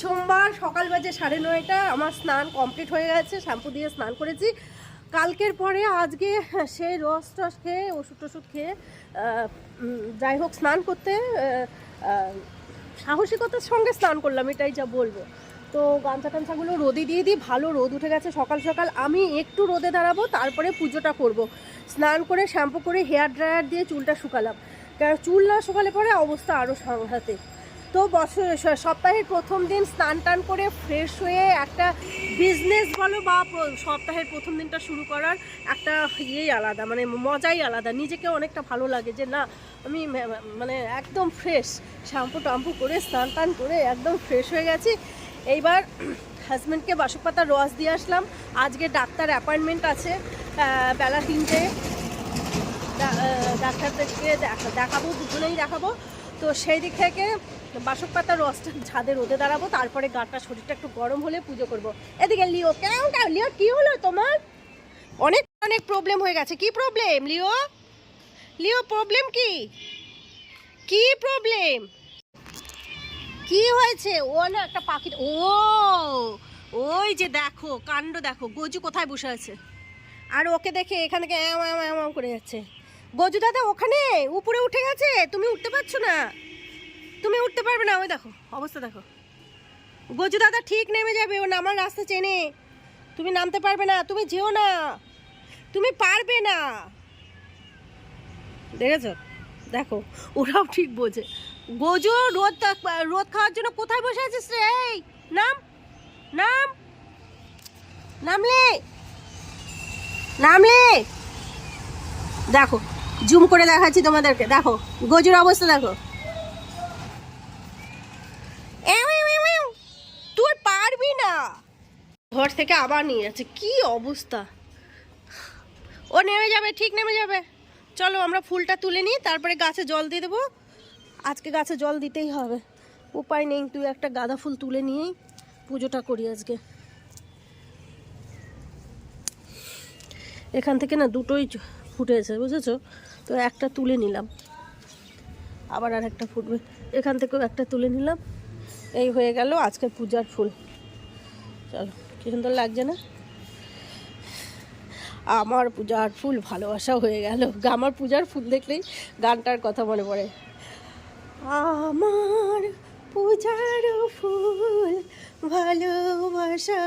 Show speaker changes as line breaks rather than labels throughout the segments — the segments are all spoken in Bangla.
সোমবার সকাল বাজে সাড়ে নয়টা, আমার স্নান কমপ্লিট হয়ে গেছে, শ্যাম্পু দিয়ে স্নান করেছি। কালকের পরে আজকে সেই রস টস খেয়ে, ওষুধ টষুধ খেয়ে যাই হোক স্নান করতে সাহসিকতার সঙ্গে স্নান করলাম, এটাই যা বলব। তো গামছা টামছাগুলো রোদে দিয়ে দিই, ভালো রোদ উঠে গেছে সকাল সকাল। আমি একটু রোদে দাঁড়াবো, তারপরে পুজোটা করব। স্নান করে, শ্যাম্পু করে, হেয়ার ড্রায়ার দিয়ে চুলটা শুকালাম। কারণ চুল না শুকালে পরে অবস্থা আরও সাংঘাতে তো বছর সপ্তাহের প্রথম দিন স্নান টান করে ফ্রেশ হয়ে একটা বিজনেস বলো বা সপ্তাহের প্রথম দিনটা শুরু করার একটা ইয়েই আলাদা মানে মজাই আলাদা। নিজেকে অনেকটা ভালো লাগে যে না, আমি মানে একদম ফ্রেশ শ্যাম্পু টাম্পু করে স্নান টান করে একদম ফ্রেশ হয়ে গেছি। এইবার হাজব্যান্ডকে বাসক পাতার রস দিয়ে আসলাম। আজকে ডাক্তার অ্যাপয়েন্টমেন্ট আছে বেলা তিনটে। ডাক্তারদেরকে দেখা- দেখাবো, দুজনেই দেখাবো। তো সেই দিক থেকে বাসক পাতার রসটা ছাদে রোদে দাঁড়াবো, তারপরে গাটা শরীরটা একটু গরম হলে পুজো করব। এদিকে লিও কেন লিও, কি হলো তোমার? অনেক অনেক প্রবলেম হয়ে গেছে। কি প্রবলেম লিও? লিও প্রবলেম কি? কি প্রবলেম কি হয়েছে? ও না একটা পাখি, ও, ওই যে দেখো, কাণ্ড দেখো, গজু কোথায় বসে আছে? আর ওকে দেখে এখান এম এম করে যাচ্ছে। গজু দাদা ওখানে? উপরে উঠে গেছে। তুমি উঠতে পারছ না। তুমি উঠতে পারবে না। ওই দেখো, অবস্থা দেখো। গজু দাদা ঠিক নেমে যাবে। ও নামার রাস্তা চেনে। তুমি নামতে পারবে না। তুমি যেও না। তুমি পারবে না। দেখেছ? দেখো, ওরাও ঠিক বোঝে। গজু, রোদ রোদ খাওয়ার জন্য কোথায় বসে আছিস রে? এই, নাম। নাম। নামলে। নামলে। দেখো জুম করে দেখাচ্ছি তোমাদেরকে। দেখো, গজুর অবস্থা দেখো। তুই পারবি না। ঘর থেকে আবার নিয়ে যাচ্ছে, কি অবস্থা। ও নেমে যাবে, ঠিক নেমে যাবে। চলো, আমরা ফুলটা তুলে নিই, তারপরে গাছে জল দিয়ে দেবো। আজকে গাছে জল দিতেই হবে। উপায় নেই, তুই একটা গাঁদা ফুল তুলে নিয়েই পুজোটা করি আজকে। এখান থেকে না দুটোই ফুটেছে, বুঝেছ? তো একটা তুলে নিলাম। আবার আর একটা ফুটবে। এখান থেকেও একটা তুলে নিলাম। এই হয়ে গেল আজকের পূজার ফুল। চলো, কি সুন্দর লাগছে না? আমার পূজার ফুল ভালোবাসা হয়ে গেল। আমার পূজার ফুল দেখলেই গানটার কথা মনে পড়ে। আমার পূজার ফুল ভালোবাসা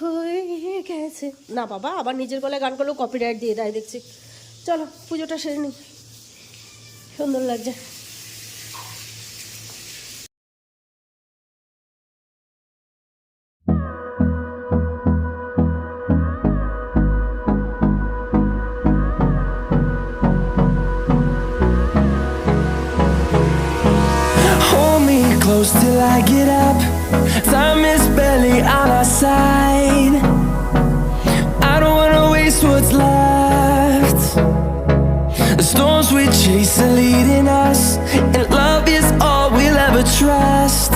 হয়ে গেছে। না বাবা, আবার নিজের গলায় গান করলেও কপিরাইট দিয়ে দেয়, দেখছি। চলো পুজোটা সেরে নিই সুন্দর লাগছে
close till I get up. Time is barely on our side. I don't wanna waste what's left. Storms we chase are leading us, and love is all we'll ever trust.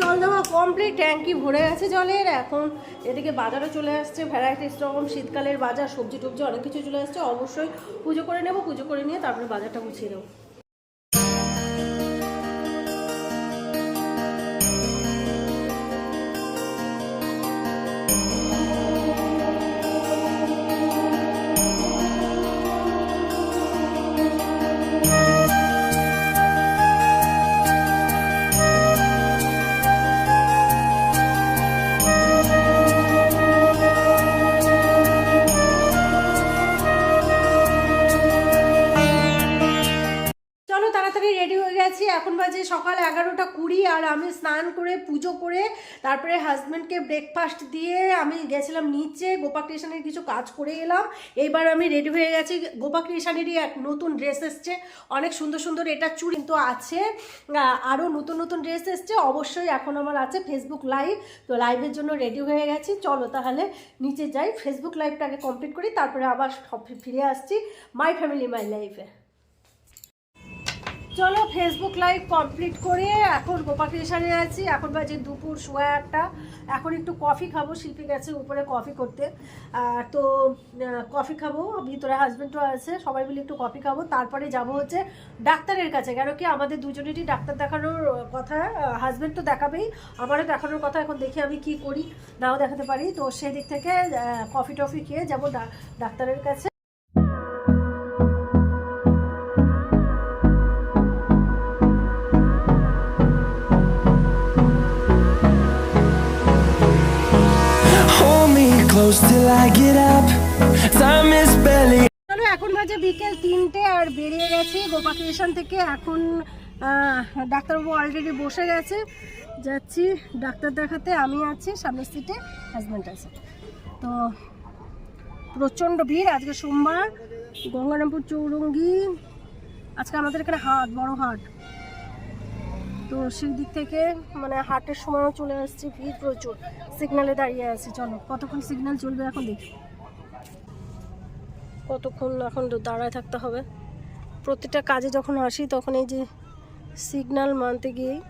জল দেওয়া কমপ্লিট ট্যাঙ্কি ভরে গেছে জলের। এখন এদিকে বাজারও চলে আসছে ভ্যারাইটিস রকম শীতকালের বাজার সবজি টবজি অনেক কিছু চলে আসছে। অবশ্যই পুজো করে নেব পুজো করে নিয়ে তারপরে বাজারটা গুছিয়ে দেবো আমি স্নান করে, পুজো করে, তারপরে হাজব্যান্ডকে ব্রেকফাস্ট দিয়ে আমি গেছিলাম নিচে গোপা কিছু কাজ করে এলাম। এইবার আমি রেডি হয়ে গেছি। গোপা এক নতুন ড্রেস এসছে। অনেক সুন্দর সুন্দর এটা চুড়ি তো আছে। আরও নতুন নতুন ড্রেস এসছে। অবশ্যই এখন আমার আছে ফেসবুক লাইভ তো লাইভের জন্য রেডি হয়ে গেছি। চলো তাহলে নিচে যাই। ফেসবুক লাইভটাকে কমপ্লিট করি। তারপরে আবার ফিরে আসছি। মাই ফ্যামিলি মাই লাইফে চলো ফেসবুক লাইভ কমপ্লিট করে এখন গোপা আছি। এখন বাজে দুপুর সোয়া একটা এখন একটু কফি খাব, শিল্পী গেছে উপরে কফি করতে। তো কফি খাব, ভিতরে হাজব্যান্ডও আছে, সবাই মিলে একটু কফি খাব। তারপরে যাব হচ্ছে ডাক্তারের কাছে। কেন কি আমাদের দুজনেরই ডাক্তার দেখানোর কথা হাজব্যান্ড তো দেখাবেই। আমারও দেখানোর কথা, এখন দেখি আমি কি করি, নাও দেখাতে পারি। তো সেদিক থেকে কফি টফি খেয়ে যাব ডাক্তারের কাছে। চলো, এখন বাজে বিকেল তিনটে আর বেরিয়ে গেছি। গোপা ক্রিয়েশন থেকে এখন ডাক্তারবাবু অলরেডি বসে গেছে। যাচ্ছি ডাক্তার দেখাতে। আমি আছি সামনের সিটে হাজব্যান্ড আছে। তো প্রচণ্ড ভিড়। আজকে সোমবার, গঙ্গারামপুর চৌরঙ্গি, আজকে আমাদের এখানে হাট, বড় হাট। তো সেই দিক থেকে মানে হাটের সময়ও চলে আসছি ভিড় প্রচুর। সিগনালে দাঁড়িয়ে আছি, চলো। কতক্ষণ সিগন্যাল চলবে এখন দেখি। কতক্ষণ এখন দাঁড়ায় থাকতে হবে। প্রতিটা কাজে যখন আসি তখন এই যে সিগন্যাল মানতে গিয়েই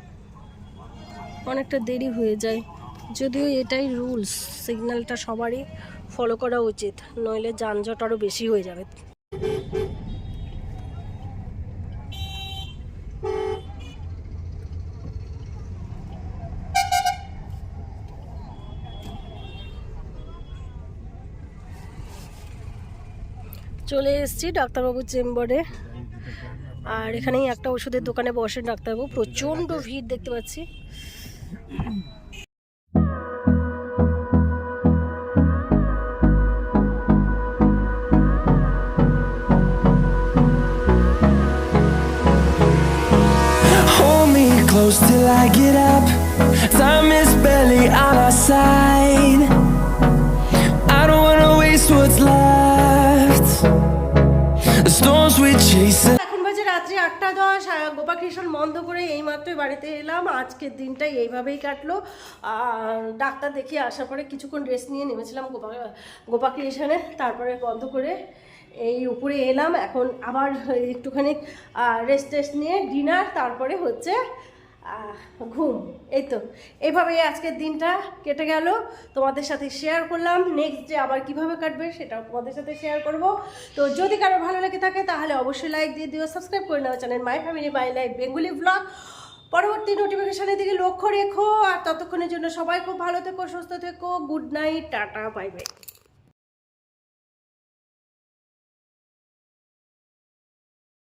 অনেকটা দেরি হয়ে যায়। যদিও এটাই রুলস সিগন্যালটা সবারই ফলো করা উচিত, নইলে যানজট আরও বেশি হয়ে যাবে। চলে এসেছি ডাক্তারবাবুর চেম্বারে আর এখানেই একটা ওষুধের দোকানে বসেন ডাক্তারবাবু প্রচণ্ড ভিড় দেখতে পাচ্ছি
close till I get up. Time is barely on our side. Storms.
এখন বাজে রাত্রি আটটা দশ গোপাকৃষ্ণ বন্ধ করে এই মাত্রই বাড়িতে এলাম। আজকের দিনটা এইভাবেই কাটলো। ডাক্তার দেখিয়ে আসার পরে কিছুক্ষণ রেস্ট নিয়ে নেমেছিলাম গোপা গোপাকৃষ্ণে তারপরে বন্ধ করে এই উপরে এলাম। এখন আবার একটুখানি রেস্ট টেস্ট নিয়ে ডিনার তারপরে হচ্ছে ঘুম। এই তো। এইভাবেই আজকের দিনটা কেটে গেল। তোমাদের সাথে শেয়ার করলাম। নেক্সট ডে আবার কীভাবে কাটবে সেটাও তোমাদের সাথে শেয়ার করব। তো যদি কারও ভালো লেগে থাকে, তাহলে অবশ্যই লাইক দিয়ে দিও সাবস্ক্রাইব করে নাও channel my family my life Bengali vlog পরবর্তী নোটিফিকেশনের দিকে লক্ষ্য রেখো। আর ততক্ষণের জন্য সবাই খুব ভালো থেকো, সুস্থ থেকো। Good night tata bye bye